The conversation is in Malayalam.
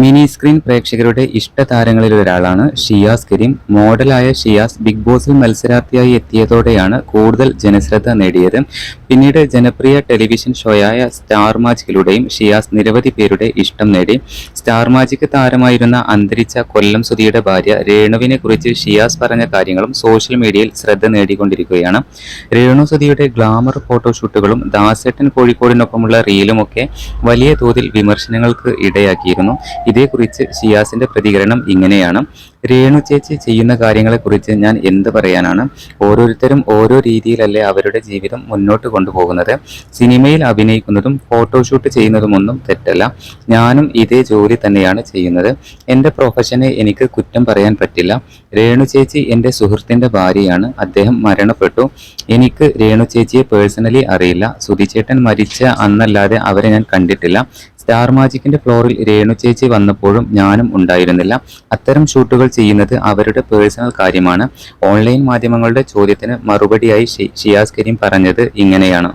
മിനി സ്ക്രീൻ പ്രേക്ഷകരുടെ ഇഷ്ടതാരങ്ങളിൽ ഒരാളാണ് ഷിയാസ് കരീം. മോഡലായ ഷിയാസ് ബിഗ് ബോസിൽ മത്സരാർത്ഥിയായി എത്തിയതോടെയാണ് കൂടുതൽ ജനശ്രദ്ധ നേടിയത്. പിന്നീട് ജനപ്രിയ ടെലിവിഷൻ ഷോയായ സ്റ്റാർ മാജിക്കിലൂടെയും ഷിയാസ് നിരവധി പേരുടെ ഇഷ്ടം നേടി. സ്റ്റാർ മാജിക് താരമായിരുന്ന അന്തരിച്ച കൊല്ലം സുധിയുടെ ഭാര്യ രേണുവിനെ കുറിച്ച് ഷിയാസ് പറഞ്ഞ കാര്യങ്ങളും സോഷ്യൽ മീഡിയയിൽ ശ്രദ്ധ നേടിക്കൊണ്ടിരിക്കുകയാണ്. രേണു സുധിയുടെ ഗ്ലാമർ ഫോട്ടോഷൂട്ടുകളും ദാസേട്ടൻ കോഴിക്കോടിനൊപ്പമുള്ള റീലുമൊക്കെ വലിയ തോതിൽ വിമർശനങ്ങൾക്ക് ഇടയാക്കിയിരുന്നു. ഇതേക്കുറിച്ച് ഷിയാസിന്റെ പ്രതികരണം ഇങ്ങനെയാണ്. രേണു ചേച്ചി ചെയ്യുന്ന കാര്യങ്ങളെക്കുറിച്ച് ഞാൻ എന്ത് പറയാനാണ്? ഓരോരുത്തരും ഓരോ രീതിയിലല്ലേ അവരുടെ ജീവിതം മുന്നോട്ട് കൊണ്ടുപോകുന്നത്. സിനിമയിൽ അഭിനയിക്കുന്നതും ഫോട്ടോഷൂട്ട് ചെയ്യുന്നതുമൊന്നും തെറ്റല്ല. ഞാനും ഇതേ ജോലി തന്നെയാണ് ചെയ്യുന്നത്. എന്റെ പ്രൊഫഷനെ എനിക്ക് കുറ്റം പറയാൻ പറ്റില്ല. രേണു ചേച്ചി എന്റെ സുഹൃത്തിന്റെ ഭാര്യയാണ്. അദ്ദേഹം മരണപ്പെട്ടു. എനിക്ക് രേണു ചേച്ചിയെ പേഴ്സണലി അറിയില്ല. സുധിച്ചേട്ടൻ മരിച്ച അന്നല്ലാതെ അവരെ ഞാൻ കണ്ടിട്ടില്ല. സ്റ്റാർ മാജിക്കിന്റെ ഫ്ലോറിൽ രേണു ചേച്ചി വന്നപ്പോഴും ഞാനും ഉണ്ടായിരുന്നില്ല. അത്തരം ഷൂട്ടുകൾ ചെയ്യുന്നത് അവരുടെ പേഴ്സണൽ കാര്യമാണ്. ഓൺലൈൻ മാധ്യമങ്ങളുടെ ചോദ്യത്തിന് മറുപടിയായി ഷിയാസ് കരീം പറഞ്ഞത് ഇങ്ങനെയാണ്.